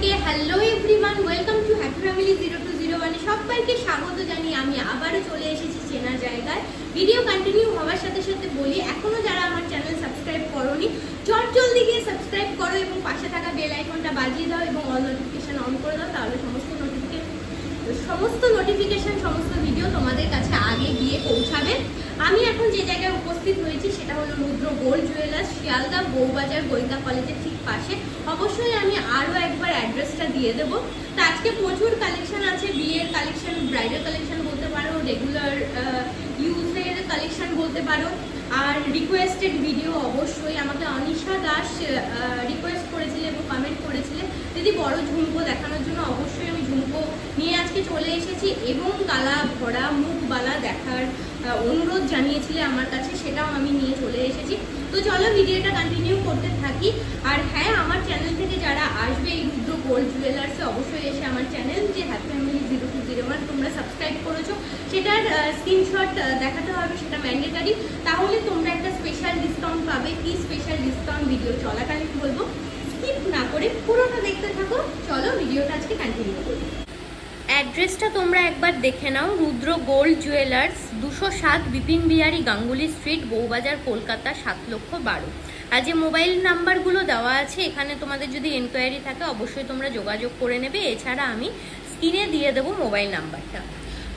সবাইকে hello everyone welcome to happy family zero two zero ওয়ানে সবাইকে স্বাগত জানিয়ে আমি আবারও চলে এসেছি চেনা জায়গায়। ভিডিও কন্টিনিউ হওয়ার সাথে সাথে বলি এখনও যারা আমার চ্যানেল সাবস্ক্রাইব করোনি, চট জলদি গিয়ে সাবস্ক্রাইব করো এবং পাশে থাকা বেল আইকনটা বাজিয়ে দাও এবং অল নোটিফিকেশন অন করে দাও, তাহলে সমস্ত নোটিফিকেশন সমস্ত নোটিফিকেশন সমস্ত ভিডিও তোমাদের কাছে আগে গিয়ে পৌঁছাবে আমি এখন যে জায়গায় উপস্থিত হয়েছি সেটা হলো রুদ্র গোল্ড জুয়েলার্স, শিয়ালদা বউবাজার, গোয়েন্দা কলেজের ঠিক পাশে। অবশ্যই আমি আরও একবার অ্যাড্রেসটা দিয়ে দেবো। তো আজকে প্রচুর কালেকশন আছে, বিয়ের কালেকশন, ব্রাইডাল কালেকশন বলতে পারো রেগুলার ইউজের কালেকশন বলতে পারো। আর রিকোয়েস্টেড ভিডিও অবশ্যই। আমাকে অনিশা দাস রিকোয়েস্ট করেছিলে এবং কমেন্ট করেছিলে। দিদি, বড় ঝুমকো দেখানোর জন্য অবশ্যই আমি ঝুমকো নিয়ে আজকে চলে এসেছি। এবং গালা ভরা মুখ বালা দেখার অনুরোধ জানিয়েছিলে আমার কাছে, সেটাও আমি নিয়ে চলে এসেছি। তো চলো ভিডিওটা কন্টিনিউ করতে থাকি। আর হ্যাঁ আমার চ্যানেল থেকে যারা আসবে এই রুদ্র গোল্ড জুয়েলার্সে অবশ্যই এসে আমার চ্যানেল যে happy family zero two zero one তোমরা সাবস্ক্রাইব করেছ, সেটার স্ক্রিনশট দেখাতে হবে, সেটা ম্যান্ডেটারি তাহলে তোমরা একটা স্পেশাল ডিসকাউন্ট পাবে। কি স্পেশাল ডিসকাউন্ট ভিডিও চলাকালীন বলব। স্কিপ না করে পুরোটা দেখতে থাকো। চলো ভিডিওটা আজকে কন্টিনিউ করি। অ্যাড্রেসটা তোমরা একবার দেখে নাও, রুদ্র গোল্ড জুয়েলার্স, দুশো সাত বিপিন বিহারী, গাঙ্গুলি স্ট্রিট, বউবাজার, কলকাতা, সাত লক্ষ বারো। আর যে মোবাইল নাম্বারগুলো দেওয়া আছে, এখানে তোমাদের যদি এনকোয়ারি থাকে, অবশ্যই তোমরা যোগাযোগ করে নেবে। এছাড়া আমি স্ক্রিনে দিয়ে দেবো মোবাইল নাম্বারটা।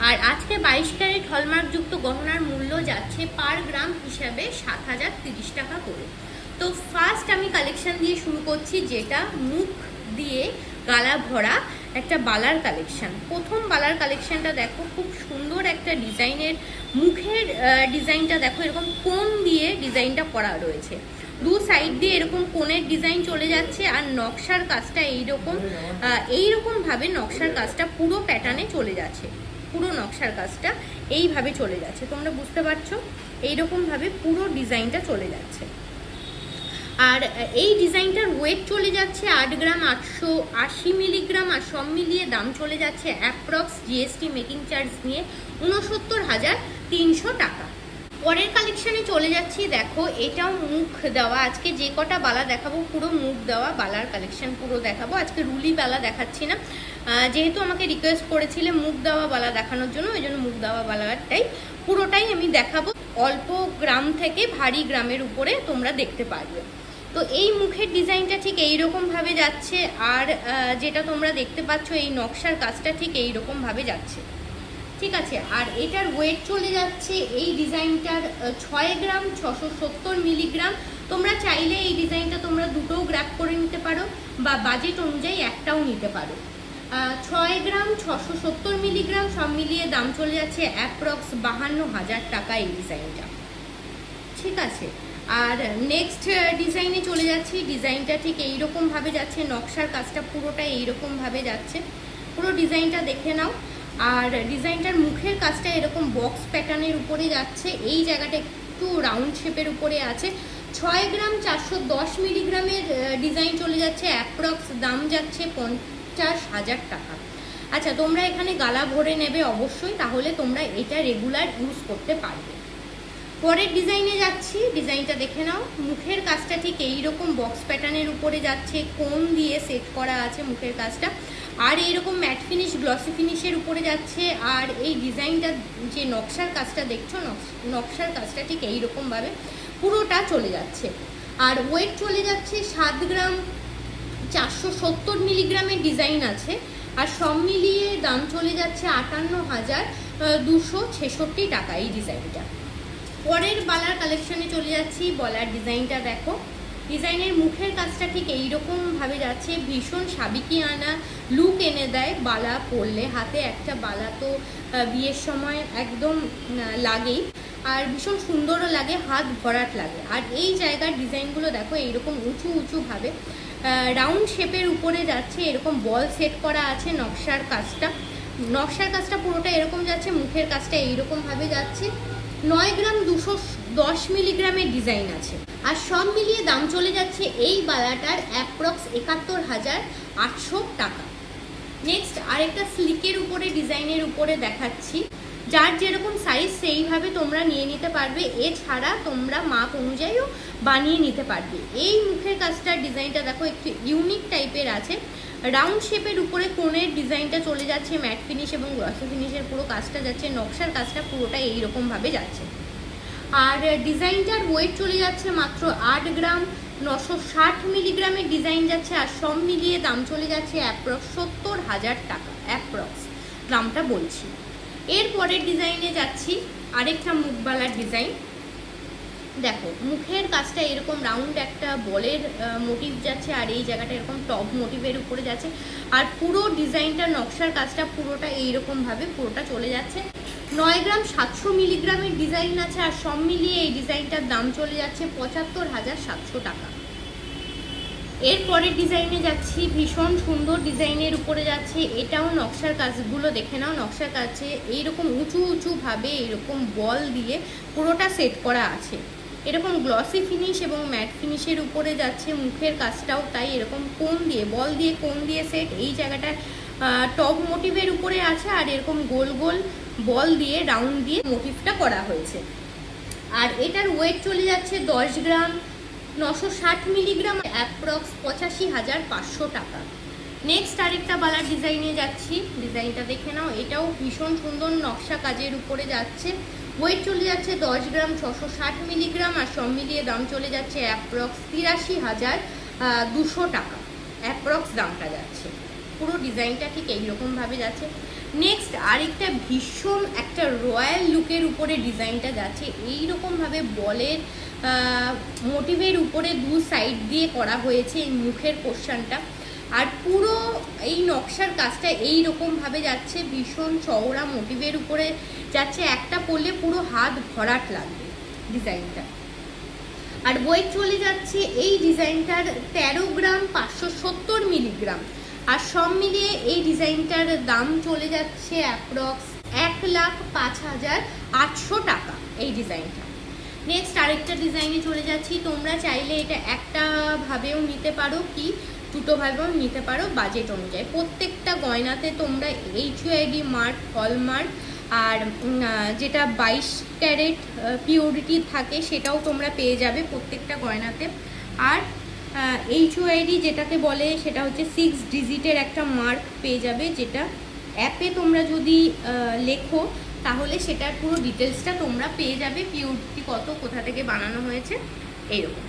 আর আজকে বাইশ ক্যারেট হলমার্কযুক্ত গহনার মূল্য যাচ্ছে পার গ্রাম হিসাবে সাত হাজার তিরিশ টাকা করে। তো ফার্স্ট আমি কালেকশন দিয়ে শুরু করছি, যেটা মুখ দিয়ে গালা ভরা একটা বালার কালেকশন। প্রথম বালার কালেকশনটা দেখো, খুব সুন্দর একটা ডিজাইনের, মুখের ডিজাইনটা দেখো, এরকম কোন দিয়ে ডিজাইনটা করা রয়েছে। দু সাইড দিয়ে এরকম কোণের ডিজাইন চলে যাচ্ছে আর নকশার কাজটা এইরকম এইরকমভাবে নকশার কাজটা পুরো প্যাটার্নে চলে যাচ্ছে। পুরো নকশার কাজটা এইভাবে চলে যাচ্ছে। তোমরা বুঝতে পারছ? এইরকম ভাবে পুরো ডিজাইনটা চলে যাচ্ছে। আর এই ডিজাইনটার ওয়েট চলে যাচ্ছে আট গ্রাম আটশো আশি মিলিগ্রাম আর সব মিলিয়ে দাম চলে যাচ্ছে অ্যাপ্রক্স জিএসটি মেকিং চার্জ নিয়ে উনসত্তর হাজার তিনশো টাকা। পরের কালেকশানে চলে যাচ্ছি। দেখো, এটাও মুখ দেওয়া। আজকে যে কটা বালা দেখাবো, পুরো মুখ দেওয়া বালার কালেকশন পুরো দেখাবো। আজকে রুলি বালা দেখাচ্ছি না। যেহেতু আমাকে রিকোয়েস্ট করেছিলে মুখ দেওয়া বালা দেখানোর জন্য, ওই জন্য মুখ দেওয়া বালাটাই পুরোটাই আমি দেখাবো। অল্প গ্রাম থেকে ভারী গ্রামের উপরে তোমরা দেখতে পারবে। তো এই মুখের ডিজাইনটা ঠিক এইরকম ভাবে যাচ্ছে আর যেটা তোমরা দেখতে পাচ্ছ এই নকশার কাজটা ঠিক এইরকম ভাবে যাচ্ছে। ঠিক আছে? আর এটার ওয়েট চলে যাচ্ছে এই ডিজাইনটার ছয় গ্রাম ছশো সত্তর মিলিগ্রাম। তোমরা চাইলে এই ডিজাইনটা তোমরা দুটোও গ্র্যাপ করে নিতে পারো বা বাজেট অনুযায়ী একটাও নিতে পারো। ছয় গ্রাম ছশো সত্তর মিলিগ্রাম সব মিলিয়ে দাম চলে যাচ্ছে অ্যাপ্রক্স বাহান্ন হাজার টাকা এই ডিজাইনটা। ঠিক আছে? আর নেক্সট ডিজাইনে চলে যাচ্ছি। ডিজাইনটা ঠিক এইরকম ভাবে যাচ্ছে, নকশার কাজটা পুরোটা এইরকম ভাবে যাচ্ছে। পুরো ডিজাইনটা দেখে নাও। আর ডিজাইনটার মুখের কাজটা এরকম বক্স প্যাটার্নের উপরে যাচ্ছে। এই জায়গাটা একটু রাউন্ড শেপের উপরে আছে। ছয় গ্রাম চারশো দশ মিলিগ্রামের ডিজাইন চলে যাচ্ছে। অ্যাপ্রক্স দাম যাচ্ছে পঞ্চাশ হাজার টাকা। আচ্ছা তোমরা এখানে গালা ভরে নেবে অবশ্যই। তাহলে তোমরা এটা রেগুলার ইউজ করতে পারবে। পরের ডিজাইনে যাচ্ছি ডিজাইনটা দেখে নাও। মুখের কাজটা ঠিক এইরকম বক্স প্যাটার্নের উপরে যাচ্ছে কোন দিয়ে সেট করা আছে মুখের কাজটা। আর এইরকম ম্যাট ফিনিশ গ্লসি ফিনিশের উপরে যাচ্ছে, আর এই ডিজাইনটা যে নকশার কাজটা দেখছ, নকশ- নকশার কাজটা ঠিক এইরকমভাবে পুরোটা চলে যাচ্ছে। আর ওয়েট চলে যাচ্ছে সাত গ্রাম, চারশো সত্তর মিলিগ্রামের ডিজাইন আছে। আর সব মিলিয়ে দাম চলে যাচ্ছে আটান্ন হাজার দুশো ছেষট্টি টাকা এই ডিজাইনটা পরের বালার কালেকশনে চলে যাচ্ছি, বলার ডিজাইনটা দেখো। ডিজাইনের মুখের কাজটা ঠিক এইরকমভাবে যাচ্ছে, ভীষণ সাবিকি আনা লুক এনে দেয় বালা পরলে। হাতে একটা বালা তো বিয়ের সময় একদম লাগেই। আর ভীষণ সুন্দরও লাগে, হাত ভরাট লাগে। আর এই জায়গার ডিজাইনগুলো দেখো, এইরকম উঁচু উঁচুভাবে রাউন্ড শেপের উপরে যাচ্ছে, এরকম বল সেট করা আছে নকশার কাজটা। নকশার কাজটা পুরোটা এরকম যাচ্ছে, মুখের কাজটা এইরকমভাবে যাচ্ছে। নয় গ্রাম দুশো দশ মিলিগ্রামের ডিজাইন আছে। আর সব মিলিয়ে দাম চলে যাচ্ছে এই বালাটার অ্যাপ্রক্স একাত্তর হাজার আটশো টাকা। নেক্সট আরেকটা স্লিকের উপরে, ডিজাইনের উপরে দেখাচ্ছি। যার যেরকম সাইজ সেইভাবে তোমরা নিয়ে নিতে পারবে। এছাড়া তোমরা মাপ অনুযায়ীও বানিয়ে নিতে পারবে। এই মুখের কাজটার ডিজাইনটা দেখো, একটু ইউনিক টাইপের আছে। রাউন্ড শেপের উপরে কোণের ডিজাইনটা চলে যাচ্ছে ম্যাট ফিনিশ এবং গ্লসি ফিনিশের পুরো কাজটা যাচ্ছে, নকশার কাজটা পুরোটা এইরকমভাবে যাচ্ছে। আর ডিজাইনটার ওয়েট চলে যাচ্ছে মাত্র আট গ্রাম, নশো ষাট মিলিগ্রামের ডিজাইন যাচ্ছে আর সব মিলিয়ে দাম চলে যাচ্ছে অ্যাপ্রক্স সত্তর হাজার টাকা অ্যাপ্রক্স দামটা বলছি। এর পরের ডিজাইনে যাচ্ছি, আরেকটা মুখবালার ডিজাইন দেখো, মুখের কাজটা এরকম রাউন্ড একটা বলের মোটিভ যাচ্ছে আর এই জায়গাটা এরকম টপ মোটিভের উপরে যাচ্ছে। আর পুরো ডিজাইনটা, নকশার কাজটা পুরোটা এইরকমভাবে পুরোটা চলে যাচ্ছে। নয় গ্রাম সাতশো মিলিগ্রামের ডিজাইন আছে আর সব মিলিয়ে এই ডিজাইনটার দাম চলে যাচ্ছে পঁচাত্তর হাজার সাতশো টাকা। এর পরের ডিজাইনে যাচ্ছি, ভীষণ সুন্দর ডিজাইনের উপরে যাচ্ছে। এটাও নকশার কাজগুলো দেখে নাও, নকশার কাছে এইরকম উঁচু উঁচুভাবে এরকম বল দিয়ে পুরোটা সেট করা আছে। এরকম গ্লসি ফিনিশ এবং ম্যাট ফিনিশের উপরে যাচ্ছে মুখের কাজটাও, তাই এরকম কোন দিয়ে, বল দিয়ে কোন দিয়ে সেট এই জায়গাটা টপ মোটিভের উপরে আছে আর এরকম গোল গোল বল দিয়ে রাউন্ড দিয়ে মোটিভটা করা হয়েছে। আর এটার ওয়েট চলে যাচ্ছে দশ গ্রাম, নশো ষাট মিলিগ্রাম অ্যাপ্রক্স পঁচাশি হাজার পাঁচশো টাকা। নেক্সট আরেকটা বালার ডিজাইনে যাচ্ছি। ডিজাইনটা দেখে নাও। এটাও ভীষণ সুন্দর নকশা কাজের উপরে যাচ্ছে। ওয়েট চলে যাচ্ছে দশ গ্রাম, ছশো ষাট মিলিগ্রাম আর সব মিলিয়ে দাম চলে যাচ্ছে অ্যাপ্রক্স তিরাশি হাজার দুশো টাকা। অ্যাপ্রক্স দামটা যাচ্ছে। পুরো ডিজাইনটা ঠিক এইরকমভাবে যাচ্ছে। নেক্সট আরেকটা ভীষণ একটা রয়্যাল লুকের উপরে ডিজাইনটা যাচ্ছে। এইরকমভাবে বলের মোটিভের উপরে দু সাইড দিয়ে করা হয়েছে এই মুখের পোর্শনটা আর পুরো এই নকশার কাজটা এই রকমভাবে যাচ্ছে, ভীষণ চওড়া মোটিভের উপরে যাচ্ছে। একটা পরলে পুরো হাত ভরাট লাগবে ডিজাইনটা। আর বই চলে যাচ্ছে, এই ডিজাইনটার তেরো গ্রাম পাঁচশো সত্তর মিলিগ্রাম। আর সব মিলিয়ে এই ডিজাইনটার দাম চলে যাচ্ছে অ্যাপ্রক্স এক লাখ পাঁচ হাজার আটশো টাকা এই ডিজাইনটা। নেক্সট আরেকটা ডিজাইনে চলে যাচ্ছি। তোমরা চাইলে এটা একটা ভাবেও নিতে পারো কি দুটো ভাবেও নিতে পারো বাজেট অনুযায়ী। প্রত্যেকটা গয়নাতে তোমরা এইচ ইউআইডি মার্ক হলমার্ক আর যেটা বাইশ ক্যারেট পিওরিটি থাকে সেটাও তোমরা পেয়ে যাবে প্রত্যেকটা গয়নাতে। আর এইচ ওআইডি যেটাকে বলে সেটা হচ্ছে সিক্স ডিজিটের একটা মার্ক পেয়ে যাবে যেটা অ্যাপে তোমরা যদি লেখো তাহলে সেটার পুরো ডিটেলসটা তোমরা পেয়ে যাবে পিওরিটি কত, কোথা থেকে বানানো হয়েছে, এইরকম।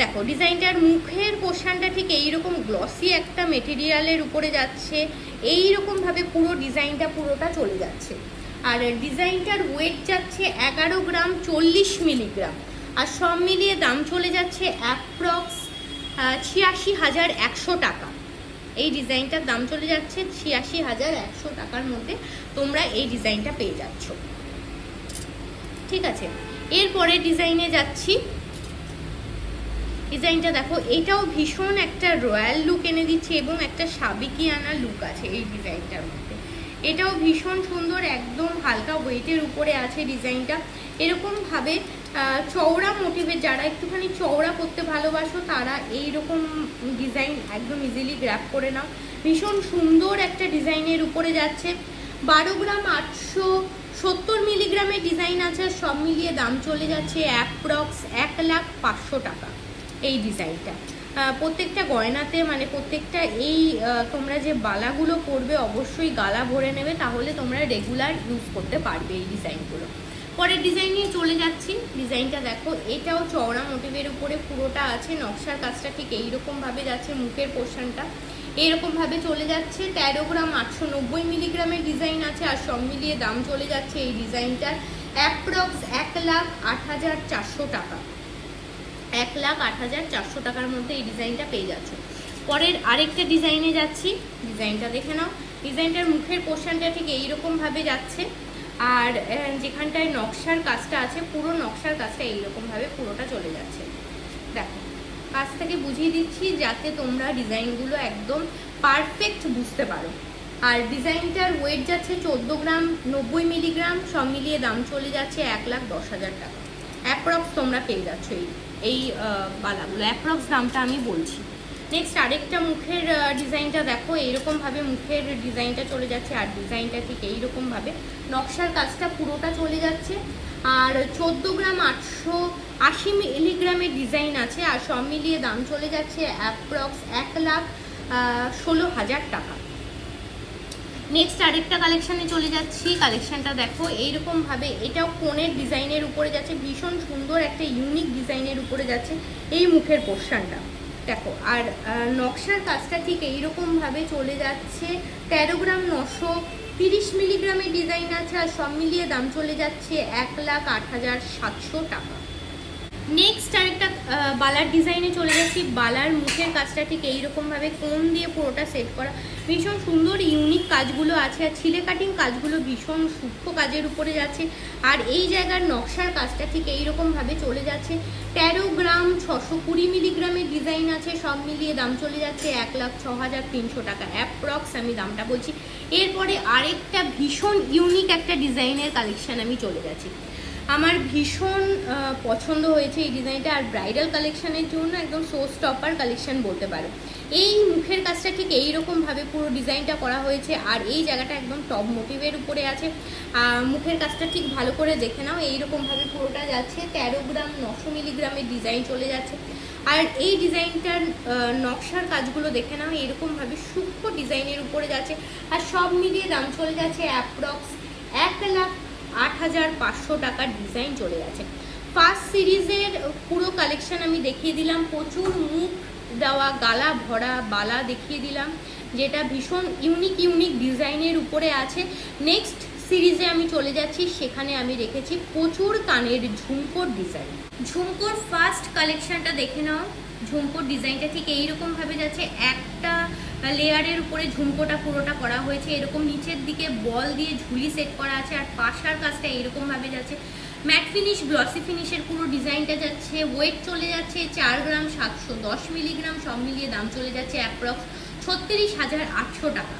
দেখো, ডিজাইনটার মুখের পোর্শনটা ঠিক এইরকম গ্লসি একটা মেটেরিয়ালের উপরে যাচ্ছে, এইরকমভাবে পুরো ডিজাইনটা পুরোটা চলে যাচ্ছে। আর ডিজাইনটার ওয়েট যাচ্ছে এগারো গ্রাম চল্লিশ মিলিগ্রাম আর সব মিলিয়ে দাম চলে যাচ্ছে অ্যাপ্রক্স ছিয়াশি হাজার একশো টাকা। এই ডিজাইনটার দাম চলে যাচ্ছে ছিয়াশি হাজার একশো টাকার মধ্যে তোমরা এই ডিজাইনটা পেয়ে যাচ্ছ। ঠিক আছে? এরপরে ডিজাইনে যাচ্ছি। ডিজাইনটা দেখো, এটাও ভীষণ একটা রয়্যাল লুক এনে দিচ্ছে এবং একটা সাবিকিয়ানা লুক আছে এই ডিজাইনটার মধ্যে। এটাও ভীষণ সুন্দর, একদম হালকা ওয়েটের উপরে আছে ডিজাইনটা। এরকমভাবে চওড়া মোটিভের যারা একটুখানি চওড়া করতে ভালোবাসো, তারা এই রকম ডিজাইন একদম ইজিলি গ্র্যাপ করে নাও। ভীষণ সুন্দর একটা ডিজাইনের উপরে যাচ্ছে। বারো গ্রাম আটশো সত্তর মিলিগ্রামের ডিজাইন আছে সব মিলিয়ে দাম চলে যাচ্ছে অ্যাপ্রক্স এক লাখ পাঁচশো টাকা। এই ডিজাইনটা প্রত্যেকটা গয়নাতে মানে প্রত্যেকটা এই তোমরা যে বালাগুলো পরবে অবশ্যই গালা ভরে নেবে, তাহলে তোমরা রেগুলার ইউজ করতে পারবে এই ডিজাইনগুলো পরের ডিজাইন নিয়ে চলে যাচ্ছি। ডিজাইনটা দেখো, এটাও চওড়া মোটিভের উপরে পুরোটা আছে, নকশার কাজটা ঠিক এইরকমভাবে যাচ্ছে মুখের পোর্শনটা এইরকমভাবে চলে যাচ্ছে তেরো গ্রাম আটশো নব্বই মিলিগ্রামের ডিজাইন আছে, আর সব মিলিয়ে দাম চলে যাচ্ছে এই ডিজাইনটার অ্যাপ্রক্স এক লাখ আট হাজার চারশো টাকা। এক লাখ আট হাজার চারশো টাকার মধ্যে এই ডিজাইনটা পেয়ে যাচ্ছে। পরের আরেকটা ডিজাইনে যাচ্ছি। ডিজাইনটা দেখে নাও। ডিজাইনটার মুখের পোর্শনটা ঠিক এইরকমভাবে যাচ্ছে। আর যেখানটায় নকশার কাজটা আছে, পুরো নকশার কাজটা এইরকমভাবে পুরোটা চলে যাচ্ছে। দেখো, কাজ থেকে বুঝিয়ে দিচ্ছি যাতে তোমরা ডিজাইনগুলো একদম পারফেক্ট বুঝতে পারো। আর ডিজাইনটার ওয়েট যাচ্ছে চোদ্দ গ্রাম, নব্বই মিলিগ্রাম, সব মিলিয়ে দাম চলে যাচ্ছে এক লাখ দশ হাজার টাকা। অ্যাপ্রক্স তোমরা পেয়ে যাচ্ছ এই এই বালাগুলো অ্যাপ্রক্স দামটা আমি বলছি। নেক্সট আরেকটা মুখের ডিজাইনটা দেখো, এইরকমভাবে মুখের ডিজাইনটা চলে যাচ্ছে, আর ডিজাইনটা ঠিক এইরকমভাবে। নকশার কাজটা পুরোটা চলে যাচ্ছে, আর চোদ্দ গ্রাম আটশো আশি মিলিগ্রামের ডিজাইন আছে, আর সব মিলিয়ে দাম চলে যাচ্ছে অ্যাপ্রক্স এক লাখ ষোলো হাজার টাকা। নেক্সট আরেকটা কালেকশানে চলে যাচ্ছি। কালেকশানটা দেখো, এইরকমভাবে এটাও কোণের ডিজাইনের উপরে যাচ্ছে। ভীষণ সুন্দর একটা ইউনিক ডিজাইনের উপরে যাচ্ছে এই মুখের পোর্শনটা দেখো, আর নকশার কাজটা ঠিক এইরকমভাবে চলে যাচ্ছে। তেরো গ্রাম নশো তিরিশ মিলিগ্রামের ডিজাইন আছে আর সব মিলিয়ে দাম চলে যাচ্ছে এক লাখ আট হাজার সাতশো টাকা। নেক্সট আরেকটা বালার ডিজাইনে চলে যাচ্ছি। বালার মুখের কাজটা ঠিক এইরকমভাবে কোন দিয়ে পুরোটা সেট করা। ভীষণ সুন্দর ইউনিক কাজগুলো আছে। আর ছিলে কাটিং কাজগুলো ভীষণ সূক্ষ্ম কাজের উপরে যাচ্ছে। আর এই জায়গার নকশার কাজটা ঠিক এইরকমভাবে চলে যাচ্ছে। তেরো গ্রাম ছশো কুড়ি মিলিগ্রামের ডিজাইন আছে। সব মিলিয়ে দাম চলে যাচ্ছে এক লাখ ছ হাজার তিনশো টাকা। অ্যাপ্রক্স আমি দামটা বলছি। এরপরে আরেকটা ভীষণ ইউনিক একটা ডিজাইনের কালেকশান আমি চলে যাচ্ছি। আমার ভীষণ পছন্দ হয়েছে এই ডিজাইনটা। আর ব্রাইডাল কালেকশানের জন্য একদম সো স্টপার কালেকশান বলতে পারো। এই মুখের কাজটা ঠিক এইরকমভাবে পুরো ডিজাইনটা করা হয়েছে। আর এই জায়গাটা একদম টপ মোটিভের উপরে আছে। মুখের কাজটা ঠিক ভালো করে দেখে নাও। এইরকমভাবে পুরোটা যাচ্ছে। তেরো গ্রাম, নশো মিলিগ্রামের ডিজাইন চলে যাচ্ছে। আর এই ডিজাইনটার নকশার কাজগুলো দেখে নাও। এরকমভাবে সূক্ষ্ম ডিজাইনের উপরে যাচ্ছে। আর সব মিলিয়ে দাম চলে যাচ্ছে অ্যাপ্রক্স এক লাখ আট হাজার পাঁচশো টাকার ডিজাইন চলে গেছে। ফার্স্ট সিরিজের পুরো কালেকশন আমি দেখিয়ে দিলাম, প্রচুর মুখ দেওয়া, গালা ভরা, বালা দেখিয়ে দিলাম, যেটা ভীষণ ইউনিক ইউনিক ডিজাইনের উপরে আছে। নেক্সট সিরিজে আমি চলে যাচ্ছি, সেখানে আমি রেখেছি প্রচুর কানের ঝুমকোর ডিজাইন ঝুমকোর ফার্স্ট কালেকশনটা দেখে নাও। ঝুমকোর ডিজাইনটা ঠিক এইরকমভাবে যাচ্ছে, একটা লেয়ারের উপরে ঝুমকোটা, পুরোটা করা হয়েছে। এরকম নিচের দিকে বল দিয়ে ঝুলি সেট করা আছে আর পাশার কাজটা এরকম ভাবে যাচ্ছে ম্যাট ফিনিশ গ্লসি ফিনিশের পুরো ডিজাইনটা যাচ্ছে। ওয়েট চলে যাচ্ছে চার গ্রাম সাতশো দশ মিলিগ্রাম সব মিলিয়ে দাম চলে যাচ্ছে অ্যাপ্রক্স ছত্রিশ হাজার আটশো টাকা।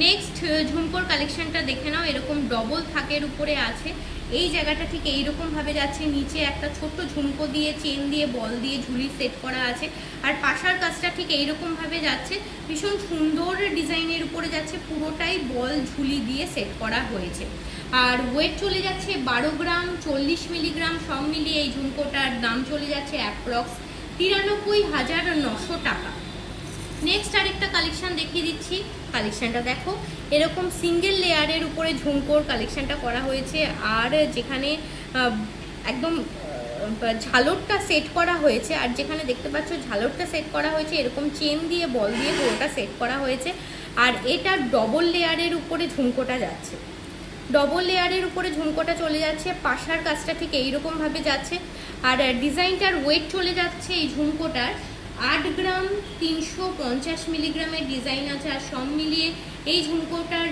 নেক্সট ঝুমকোর কালেকশনটা দেখে নাও, এরকম ডবল থাকের উপরে আছে। এই জায়গাটা ঠিক এইরকমভাবে যাচ্ছে, নিচে একটা ছোট্ট ঝুমকো দিয়ে চেন দিয়ে বল দিয়ে ঝুলি সেট করা আছে। আর পাশার কাজটা ঠিক এইরকমভাবে যাচ্ছে, ভীষণ সুন্দর ডিজাইনের উপরে যাচ্ছে, পুরোটাই বল ঝুলি দিয়ে সেট করা হয়েছে। আর ওয়েট চলে যাচ্ছে বারো গ্রাম, চল্লিশ মিলিগ্রাম সব মিলিয়ে এই ঝুমকোটার দাম চলে যাচ্ছে অ্যাপ্রক্স তিরানব্বই হাজার নশো টাকা। নেক্সট আরেকটা কালেকশন দেখিয়ে দিচ্ছি। কালেকশনটা দেখো। এরকম সিঙ্গেল লেয়ারের উপরে ঝুমকোর কালেকশনটা করা হয়েছে। আর যেখানে একদম ঝালরটা সেট করা হয়েছে। আর যেখানে দেখতে পাচ্ছ ঝালরটা সেট করা হয়েছে, এরকম চেন দিয়ে বল দিয়ে পুরোটা সেট করা হয়েছে। আর এটা ডবল লেয়ারের উপরে ঝুমকোটা যাচ্ছে। ডবল লেয়ারের উপরে ঝুমকোটা চলে যাচ্ছে। পাশার কাজটা ঠিক এইরকমভাবে যাচ্ছে। আর ডিজাইনটার ওয়েট চলে যাচ্ছে এই ঝুমকোটার। আট গ্রাম, তিনশো পঞ্চাশ মিলিগ্রামের ডিজাইন আছে আর সব মিলিয়ে এই ঝুমকোটার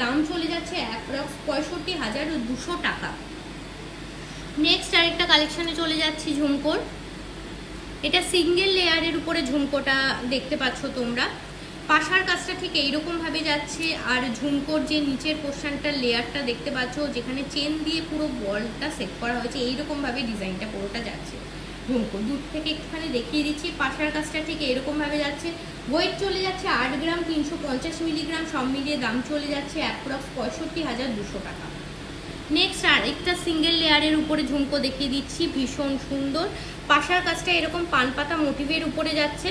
দাম চলে যাচ্ছে অ্যাপ্রক্স পঁয়ষট্টি হাজার দুশো টাকা। নেক্সট আরেকটা কালেকশানে চলে যাচ্ছি ঝুমকোর। এটা সিঙ্গেল লেয়ারের উপরে ঝুমকোটা দেখতে পাচ্ছ তোমরা। পাশার কাজটা ঠিক এইরকমভাবে যাচ্ছে আর ঝুমকোর যে নিচের পোর্শনটার লেয়ারটা দেখতে পাচ্ছ, যেখানে চেন দিয়ে পুরো বলটা সেট করা হয়েছে, এইরকমভাবে ডিজাইনটা পুরোটা যাচ্ছে। ঝুমকো দূর থেকে একটুখানি দেখিয়ে দিচ্ছি, পাশার কাজটা ঠিক এরকমভাবে যাচ্ছে। ওয়েট চলে যাচ্ছে আট গ্রাম, তিনশো পঞ্চাশ মিলিগ্রাম, সব মিলিয়ে দাম চলে যাচ্ছে অ্যাপ্রক্স পঁয়ষট্টি হাজার দুশো টাকা। নেক্সট আর একটা সিঙ্গেল লেয়ারের উপরে ঝুমকো দেখিয়ে দিচ্ছি, ভীষণ সুন্দর। পাশার কাজটা এরকম পান পাতা মোটিভের উপরে যাচ্ছে,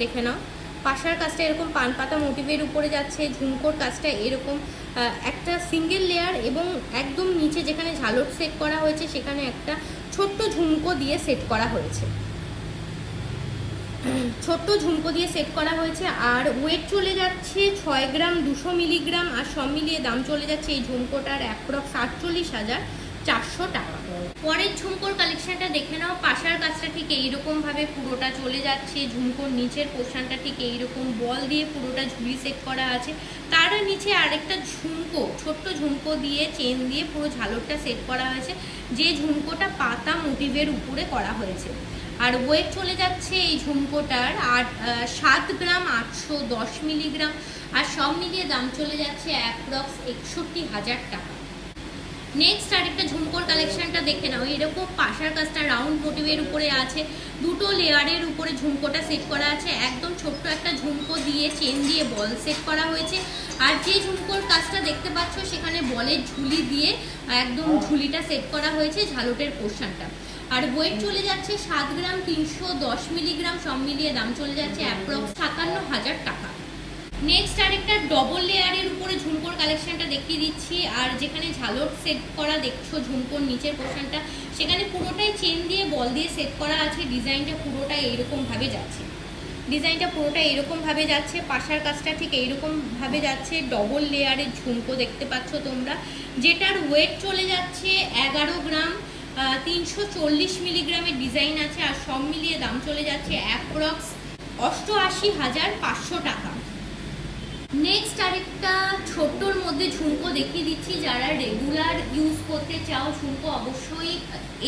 দেখে নাও। পাশার কাজটা এরকম পান পাতা মোটিভের উপরে যাচ্ছে, ঝুমকোর কাজটা এরকম একটা সিঙ্গেল লেয়ার এবং একদম নিচে যেখানে ঝালর সেট করা হয়েছে, সেখানে একটা ছোট্ট ঝুমকো দিয়ে সেট করা হয়েছে। ছোট্ট ঝুমকো দিয়ে সেট করা হয়েছে আর ওয়েট চলে যাচ্ছে ছয় গ্রাম, দুশো মিলিগ্রাম আর সব মিলিয়ে দাম চলে যাচ্ছে এই ঝুমকোটার অ্যাপ্রক্স আটচল্লিশ হাজার চারশো টাকা। পরের ঝুমকোর কালেকশনটা দেখে নাও। পাশার কাজটা ঠিক এইরকম ভাবে পুরোটা চলে যাচ্ছে। ঝুমকোর নিচের পোর্শনটা ঠিক এইরকম বল দিয়ে পুরোটা ঝুলি সেট করা আছে। তার নিচে আরেকটা ঝুমকো, ছোট্ট ঝুমকো দিয়ে চেন দিয়ে পুরো ঝালরটা সেট করা হয়েছে। যে ঝুমকোটা পাতা মোটিভের উপরে করা হয়েছে। আর ওয়েট চলে যাচ্ছে এই ঝুমকোটার আট সাত গ্রাম আটশো দশ মিলিগ্রাম। আর সব মিলিয়ে দাম চলে যাচ্ছে অ্যাপ্রক্স একষট্টি হাজার টাকা। নেক্সট আরেকটা ঝুমকোর কালেকশনটা দেখে নাও। এরকম পাশার কাজটা রাউন্ড মোটিভের উপরে আছে। দুটো লেয়ারের উপরে ঝুমকোটা সেট করা আছে। একদম ছোট্ট একটা ঝুমকো দিয়ে চেন দিয়ে বল সেট করা হয়েছে। আর যে ঝুমকোর কাজটা দেখতে পাচ্ছ, সেখানে বলের ঝুলি দিয়ে একদম ঝুলিটা সেট করা হয়েছে ঝালটের পোর্শনটা আর ওয়েট চলে যাচ্ছে সাত গ্রাম তিনশো দশ মিলিগ্রাম, সব মিলিয়ে দাম চলে যাচ্ছে অ্যাপ্রক্স সাতান্ন হাজার টাকা। নেক্সট আরেকটা ডবল লেয়ারের উপরে ঝুমকোর কালেকশনটা দেখিয়ে দিচ্ছি। আর যেখানে ঝালর সেট করা দেখছ, ঝুমকোর নিচের পোর্শনটা সেখানে পুরোটাই চেন দিয়ে বল দিয়ে সেট করা আছে। ডিজাইনটা পুরোটা এইরকম ভাবে যাচ্ছে। ডিজাইনটা পুরোটা এরকম ভাবে যাচ্ছে। পাশার কাজটা ঠিক এইরকমভাবে যাচ্ছে। ডবল লেয়ারের ঝুমকো দেখতে পাচ্ছ তোমরা। যেটার ওয়েট চলে যাচ্ছে এগারো গ্রাম। তিনশো চল্লিশ মিলিগ্রামের ডিজাইন আছে। আর সব মিলিয়ে দাম চলে যাচ্ছে অ্যাপ্রক্স অষ্টআশি হাজার পাঁচশো টাকা। নেক্সট আরেকটা ছোট্টর মধ্যে ঝুমকো দেখিয়ে দিচ্ছি। যারা রেগুলার ইউজ করতে চাও ঝুমকো, অবশ্যই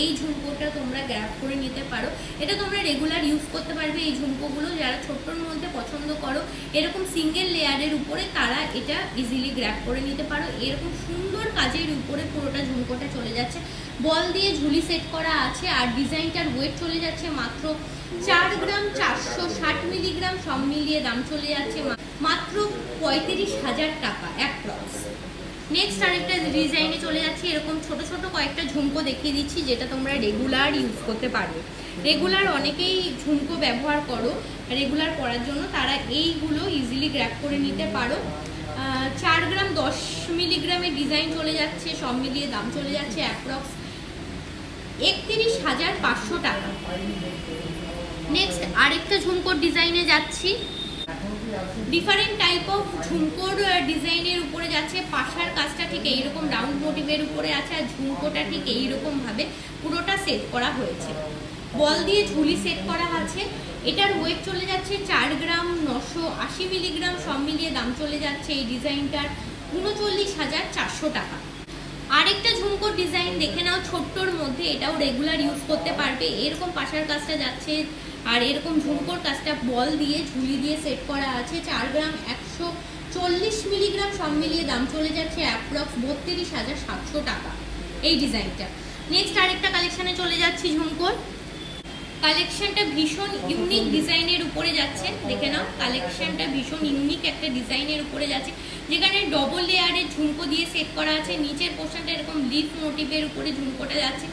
এই ঝুমকোটা তোমরা গ্র্যাপ করে নিতে পারো। এটা তোমরা রেগুলার ইউজ করতে পারবে এই ঝুমকোগুলো। যারা ছোট্টর মধ্যে পছন্দ করো, এরকম সিঙ্গেল লেয়ারের উপরে তারা এটা ইজিলি গ্র্যাপ করে নিতে পারো। এরকম সুন্দর কাজের উপরে পুরোটা ঝুমকোটা চলে যাচ্ছে। বল দিয়ে ঝুলি সেট করা আছে আর ডিজাইনটার ওয়েট চলে যাচ্ছে মাত্র চার গ্রাম চারশো ষাট মিলিগ্রাম। সব মিলিয়ে দাম চলে যাচ্ছে মাত্র পঁয়ত্রিশ হাজার টাকা অ্যাপ্রক্স নেক্সট আরেকটা ডিজাইনে চলে যাচ্ছি, এরকম ছোট ছোট কয়েকটা ঝুমকো দেখিয়ে দিচ্ছি, যেটা তোমরা রেগুলার ইউজ করতে পারবে। রেগুলার অনেকেই ঝুমকো ব্যবহার করো রেগুলার করার জন্য। তারা এইগুলো ইজিলি গ্র্যাপ করে নিতে পারো। চার গ্রাম দশ মিলিগ্রামের ডিজাইন চলে যাচ্ছে, সব মিলিয়ে দাম চলে যাচ্ছে অ্যাপ্রক্স একত্রিশ হাজার পাঁচশো টাকা। নেক্সট আরেকটা ঝুমকোর ডিজাইনে যাচ্ছি। ডিফারেন্ট টাইপ অফ ঝুমকোর ডিজাইনের উপরে যাচ্ছে। পাশার কাজটা ঠিক এইরকম রাউন্ড মোটিভের উপরে আছে, আর ঝুমকোটা ঠিক এইরকমভাবে পুরোটা সেট করা হয়েছে। বল দিয়ে ঝুলি সেট করা আছে। এটার ওয়েট চলে যাচ্ছে চার গ্রাম নশো আশি মিলিগ্রাম, সব মিলিয়ে দাম চলে যাচ্ছে এই ডিজাইনটার উনচল্লিশ হাজার চারশো টাকা। আরেকটা ঝুমকোর ডিজাইন দেখে নাও, ছোট্টর মধ্যে এটাও রেগুলার ইউজ করতে পারবে। এরকম পাশার কাজটা যাচ্ছে আর এরকম ঝুমকোর কাজটা বল দিয়ে ঝুলি দিয়ে সেট করা আছে। চার গ্রাম একশো চল্লিশ মিলিগ্রাম সব মিলিয়ে দাম চলে যাচ্ছে অ্যাপ্রক্স বত্রিশ হাজার সাতশো টাকা এই ডিজাইনটা। নেক্সট আরেকটা কালেকশানে চলে যাচ্ছি ঝুমকোর। কালেকশনটা ভীষণ ইউনিক ডিজাইনের উপরে যাচ্ছে, দেখে নাও। কালেকশনটা ভীষণ ইউনিক একটা ডিজাইনের উপরে যাচ্ছে। যেখানে ডবল লেয়ারের ঝুমকো দিয়ে সেট করা আছে। নিচের পোর্শনটা এরকম লিফ মোটিভের উপরে ঝুমকোটা যাচ্ছে।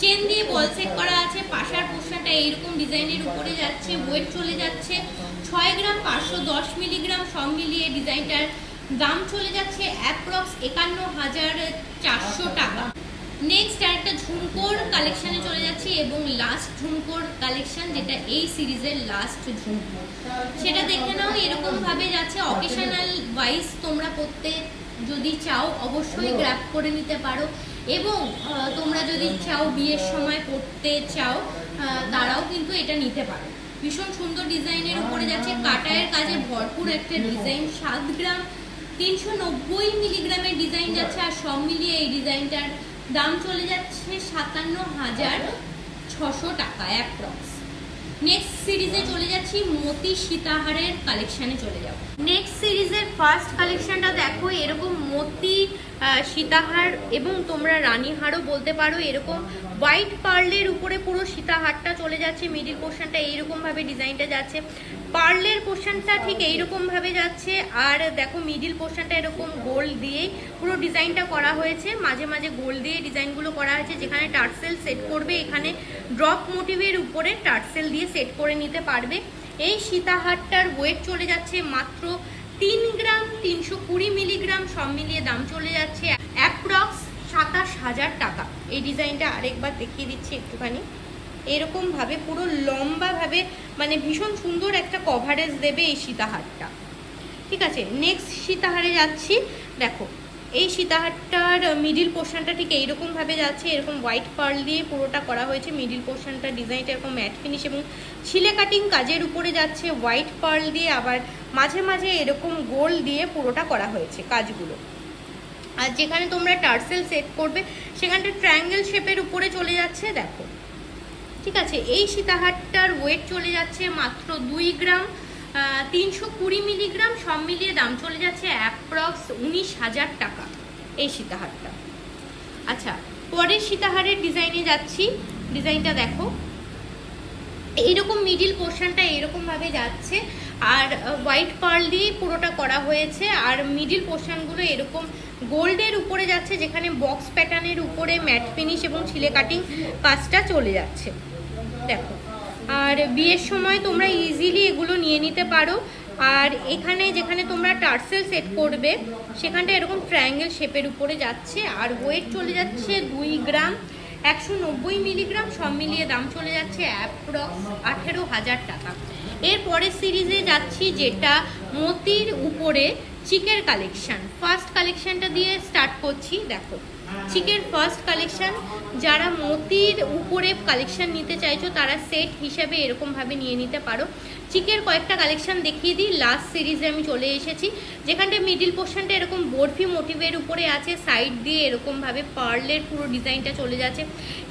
চেন দিয়ে বল সেট করা আছে পাশার পোর্শনটা এইরকম ডিজাইনের উপরে যাচ্ছে ওয়েট চলে যাচ্ছে ছয় গ্রাম পাঁচশো দশ মিলিগ্রাম সব মিলিয়ে ডিজাইনটার দাম চলে যাচ্ছে অ্যাপ্রক্স একান্ন হাজার চারশো টাকা। নেক্সট আরেকটা ঝুমকোর কালেকশানে চলে যাচ্ছি এবং লাস্ট ঝুমকোর কালেকশন যেটা এই সিরিজের লাস্ট ঝুমকো। সেটা দেখে নাও এরকমভাবে যাচ্ছে। অকেশনাল ওয়াইজ তোমরা করতে যদি চাও অবশ্যই গ্র্যাপ করে নিতে পারো। এবং তোমরা যদি চাও বিয়ের সময় করতে চাও তারাও কিন্তু এটা নিতে পারো। ভীষণ সুন্দর ডিজাইনের উপরে যাচ্ছে কাটায়ের কাজে ভরপুর একটা ডিজাইন, সাত গ্রাম, তিনশো নব্বই মিলিগ্রামের ডিজাইন যাচ্ছে আর সব মিলিয়ে এই ডিজাইনটার দাম চলে যাচ্ছে সাতান্ন হাজার ছশো টাকা অ্যাপ্রক্স নেক্সট সিরিজে চলে যাচ্ছি, মতি সীতাহারের কালেকশানে চলে যাব। নেক্সট সিরিজের ফার্স্ট কালেকশনটা দেখো, এরকম মতি সীতাহার এবং তোমরা রানীহারও বলতে পারো, এরকম হোয়াইট পার্লের উপরে পুরো সীতাহারটা চলে যাচ্ছে মিডিল পোর্শনটা এইরকম ভাবে ডিজাইনটা যাচ্ছে। পার্লের পোর্শনটা ঠিক এইরকম ভাবে যাচ্ছে, আর দেখো মিডিল পোর্শনটা এরকম গোল্ড দিয়েই পুরো ডিজাইনটা করা হয়েছে। মাঝে মাঝে গোল্ড দিয়ে ডিজাইনগুলো করা হয়েছে, যেখানে টার্সেল সেট করবে, এখানে ড্রপ মোটিভের উপরে টার্সেল দিয়ে সেট করে নিতে পারবে। এই সীতাহারটার ওয়েট চলে যাচ্ছে মাত্র তিন গ্রাম তিনশো কুড়ি মিলিগ্রাম, সব মিলিয়ে দাম চলে যাচ্ছে অ্যাপ্রক্স সাতাশ হাজার টাকা। এই ডিজাইনটা আরেকবার দেখিয়ে দিচ্ছি একটুখানি। এরকমভাবে পুরো লম্বাভাবে মানে ভীষণ সুন্দর একটা কভারেজ দেবে এই সীতাহারটা। ঠিক আছে নেক্সট সীতাহারে যাচ্ছি। দেখো এই সীতাহারটার মিডিল পোর্শনটা ঠিক এইরকমভাবে যাচ্ছে, এরকম হোয়াইট পার্ল দিয়ে পুরোটা করা হয়েছে। মিডিল পোর্শনটা ডিজাইনটা এরকম ম্যাট ফিনিশ এবং ছিলে কাটিং কাজের উপরে যাচ্ছে হোয়াইট পার্ল দিয়ে, আবার মাঝে মাঝে এরকম গোল দিয়ে পুরোটা করা হয়েছে কাজগুলো। আর যেখানে তোমরা টার্সেল সেট করবে, সেখানটা ট্রায়াঙ্গেল শেপের উপরে চলে যাচ্ছে, দেখো। ঠিক আছে, এই সীতাহারটার ওয়েট চলে যাচ্ছে মাত্র দুই গ্রাম। তিনশো কুড়ি মিলিগ্রাম সব মিলিয়ে দাম চলে যাচ্ছে অ্যাপ্রক্স উনিশ হাজার টাকা এই সীতাহারটা। আচ্ছা পরের সীতাহারের ডিজাইনে যাচ্ছি। ডিজাইনটা দেখো। এইরকম মিডিল পোর্শনটা এরকমভাবে যাচ্ছে। আর হোয়াইট পার্ল দিয়ে পুরোটা করা হয়েছে। আর মিডিল পোর্শনগুলো এরকম গোল্ডের উপরে যাচ্ছে, যেখানে বক্স প্যাটার্নের উপরে ম্যাট ফিনিশ এবং ছিলে কাটিং কাজটা চলে যাচ্ছে। দেখো। আর বিয়ের সময় তোমরা ইজিলি এগুলো নিয়ে নিতে পারো। আর এখানে যেখানে তোমরা টার্সেল সেট করবে, সেখানটা এরকম ট্রায়াঙ্গেল শেপের উপরে যাচ্ছে। আর ওয়েট চলে যাচ্ছে দুই গ্রাম, একশো নব্বই মিলিগ্রাম সব মিলিয়ে দাম চলে যাচ্ছে অ্যাপ্রক্স আঠেরো হাজার টাকা। এর পরের সিরিজে যাচ্ছি যেটা মতির উপরে চিকের কালেকশন ফার্স্ট কালেকশানটা দিয়ে স্টার্ট করছি, দেখো। চিকের ফার্স্ট কালেকশন যারা মতির উপরে কালেকশন নিতে চাইছো, তারা সেট হিসাবে এরকমভাবে নিয়ে নিতে পারো। চিকের কয়েকটা কালেকশন দেখিয়ে দিই। লাস্ট সিরিজে আমি চলে এসেছি। যেখানটা মিডিল পোর্শনটা এরকম বরফি মোটিভের উপরে আছে সাইড দিয়ে এরকমভাবে পার্লের পুরো ডিজাইনটা চলে যাচ্ছে।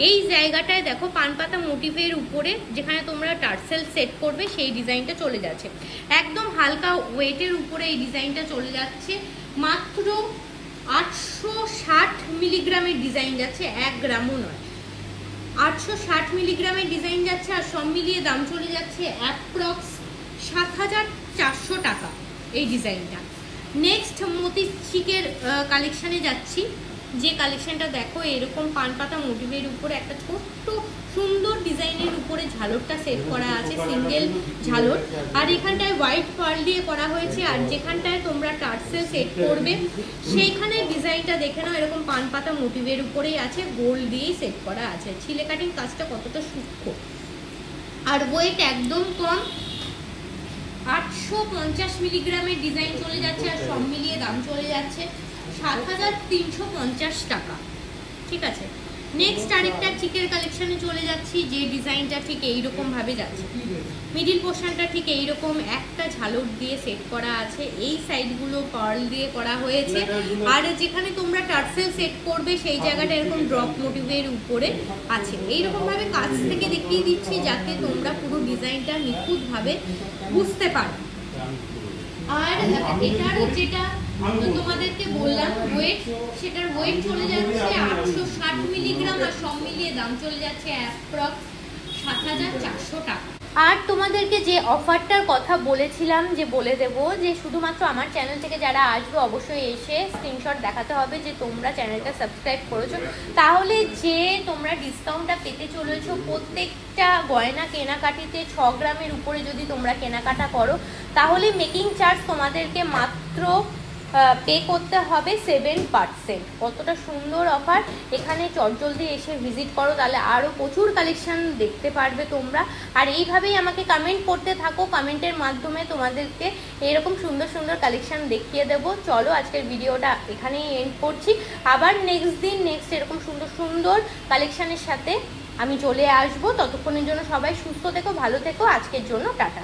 এই জায়গাটায় দেখো, পানপাতা মোটিভের উপরে যেখানে তোমরা টার্সেল সেট করবে, সেই ডিজাইনটা চলে যাচ্ছে। একদম হালকা ওয়েটের উপরে এই ডিজাইনটা চলে যাচ্ছে। মাত্র আটশো ষাট মিলিগ্রামের ডিজাইন যাচ্ছে, এক গ্রামও নয়। আটশো ষাট মিলিগ্রামের ডিজাইন যাচ্ছে আর সব মিলিয়ে দাম চলে যাচ্ছে অ্যাপ্রক্স সাত হাজার চারশো টাকা এই ডিজাইনটা। নেক্সট মতি চিকের কালেকশানে যাচ্ছি। যে কালেকশনটা দেখো, এরকম পান পাতা মোটিভের উপরে একটা ছোট্ট সুন্দর ডিজাইনের উপরে ঝালরটা সেট করা আছে সিঙ্গেল ঝালর। আর এখানটায় হোয়াইট পার্ল দিয়ে করা হয়েছে, আর যেখানটায় তোমরা টার্সেল সেট করবে, সেইখানে ডিজাইনটা দেখে নাও, এরকম পান পাতা মোটিভের উপরেই আছে গোল্ড দিয়েই সেট করা আছে। ছিলে কাটিং কাজটা কতটা সূক্ষ্ম। আর ওয়েট একদম কম, আটশো পঞ্চাশ মিলিগ্রামের ডিজাইন চলে যাচ্ছে, আর সব মিলিয়ে দাম চলে যাচ্ছে। সাত হাজার তিনশো পঞ্চাশ টাকা। ঠিক আছে? নেক্সট আরেকটা চিকের কালেকশনে চলে যাচ্ছি, যে ডিজাইনটা ঠিক এইরকম ভাবে যাচ্ছে। মিডিল পোর্শনটা ঠিক এইরকম, একটা ঝালর দিয়ে সেট করা আছে, এই সাইডগুলো পার্ল দিয়ে করা হয়েছে। আর যেখানে তোমরা টার্সেল সেট করবে, সেই জায়গাটা এরকম ড্রপ মোটিভের উপরে আছে। এইরকম ভাবে কাছ থেকে দেখিয়ে দিচ্ছি, যাতে তোমরা পুরো ডিজাইনটা নিখুঁতভাবে বুঝতে পারো। আর এটার যেটা তোমাদেরকে বললাম ওয়েট সেটার ওয়েট চলে যাচ্ছে আটশো ষাট মিলিগ্রাম আর সব মিলিয়ে দাম চলে যাচ্ছে অ্যাপ্রক্স সাত হাজার চারশো টাকা। আর তোমাদেরকে যে অফারটার কথা বলেছিলাম যে বলে দেব যে শুধুমাত্র আমার চ্যানেল থেকে যারা আসবে অবশ্যই এসে স্ক্রিনশট দেখাতে হবে যে তোমরা চ্যানেলটা সাবস্ক্রাইব করেছ। তাহলে যে তোমরা ডিসকাউন্টটা পেতে চলেছো প্রত্যেকটা গয়না কেনাকাটিতে ছ গ্রামের উপরে যদি তোমরা কেনাকাটা করো তাহলে মেকিং চার্জ তোমাদেরকে মাত্র পে করতে হবে সেভেন পার্সেন্ট কতটা সুন্দর অফার এখানে চটজলদি এসে ভিজিট করো, তাহলে আরও প্রচুর কালেকশন দেখতে পারবে তোমরা। আর এইভাবেই আমাকে কমেন্ট করতে থাকো কমেন্টের মাধ্যমে তোমাদেরকে এরকম সুন্দর সুন্দর কালেকশন দেখিয়ে দেবো। চলো, আজকের ভিডিওটা এখানেই এন্ড করছি। আবার নেক্সট দিন নেক্সট এরকম সুন্দর সুন্দর কালেকশানের সাথে আমি চলে আসব। ততক্ষণের জন্য সবাই সুস্থ থেকো, ভালো থেকো। আজকের জন্য টাটা।